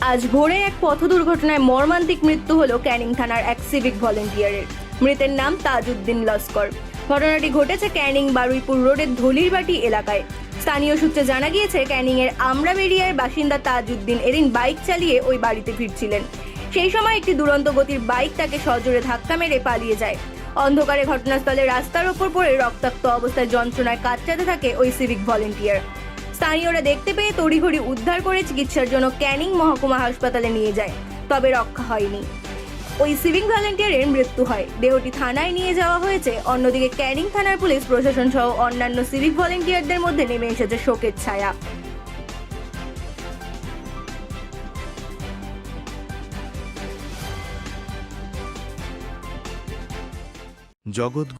আজ ভোরে এক পথ দুর্ঘটনায় মর্মান্তিক মৃত্যু হলো ক্যানিং থানার এক সিভিক ভলেন্টিয়ারের মৃতের নাম তাজউদ্দিন লস্কর। ঘটনাটি ঘটেছে ক্যানিং বারুইপুর রোডের ধলিরবাটি এলাকায়। স্থানীয় সূত্রে জানা গিয়েছে ক্যানিং এর আমরাবেরিয়ার বাসিন্দা তাজউদ্দিন এদিন বাইক চালিয়ে ওই বাড়িতে ফিরছিলেন। সেই সময় একটি দুরন্ত গতির বাইক তাকে সজোরে ধাক্কা মেরে পালিয়ে যায়। অন্ধকারে ঘটনাস্থলে রাস্তার ওপর পড়ে রক্তাক্ত অবস্থায় যন্ত্রণায় কাতরাতে থাকে ওই সিভিক ভলেন্টিয়ার স্থানীয়রা দেখতে পেয়ে তড়িঘড়ি উদ্ধার করে চিকিৎসার জন্য ক্যানিং মহকুমা হাসপাতালে নিয়ে যায়, তবে রক্ষা হয়নি। ওই সিভিক ভলেন্টিয়ারের মৃত্যু হয়। দেহটি থানায় নিয়ে যাওয়া হয়েছে। অন্যদিকে ক্যানিং থানার পুলিশ, প্রশাসন সহ অন্যান্য সিভিক ভলেন্টিয়ারদের মধ্যে নেমে এসেছে শোকের ছায়া। জগৎ